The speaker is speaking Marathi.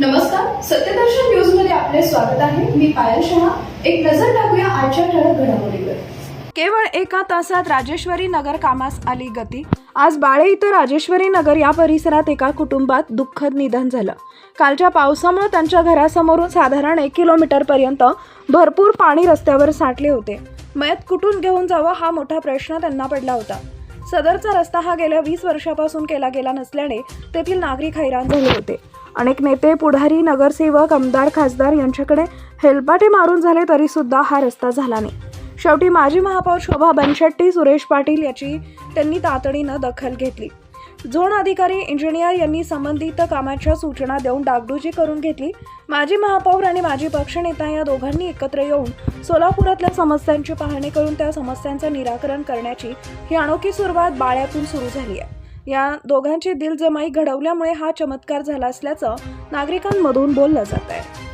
नमस्कार सत्यदर्शन न्यूजमध्ये आपले स्वागत आहे. मी पायल शहा. एक नजर टाकूया आजच्या ठळक घडामोडीवर. केवळ एका तासात राजेश्वरी नगर कामास आली गती. आज बाळे इथं राजेश्वरी नगर या परिसरात एका कुटुंबात दुःखद निधन झालं. कालच्या पावसामुळे त्यांच्या घरासमोरून साधारण एक किलोमीटरपर्यंत भरपूर पाणी रस्त्यावर साठले होते. मयत कुठून घेऊन जावं हा मोठा प्रश्न त्यांना पडला होता. सदरचा रस्ता हा गेल्या वीस वर्षापासून केला गेला नसल्याने तेथील नागरिक हैराण झाले होते. अनेक नेते पुढारी नगरसेवक आमदार खासदार यांच्याकडे हेलपाटे मारून झाले तरीसुद्धा हा रस्ता झाला नाही. शेवटी माजी महापौर शोभा बनशेट्टी सुरेश पाटील याची त्यांनी तातडीनं दखल घेतली. झोन अधिकारी इंजिनियर यांनी संबंधित कामाच्या सूचना देऊन डागडुजी करून घेतली. माजी महापौर आणि माजी पक्षनेता या दोघांनी एकत्र येऊन सोलापुरातल्या समस्यांची पाहणी करून त्या समस्यांचं निराकरण करण्याची ही अनोखी सुरुवात बाळ्यातून सुरू झाली आहे. या दोघांची दिलजमाई घडवल्यामुळे हा चमत्कार झाला असल्याचं नागरिकांमधून बोललं जात आहे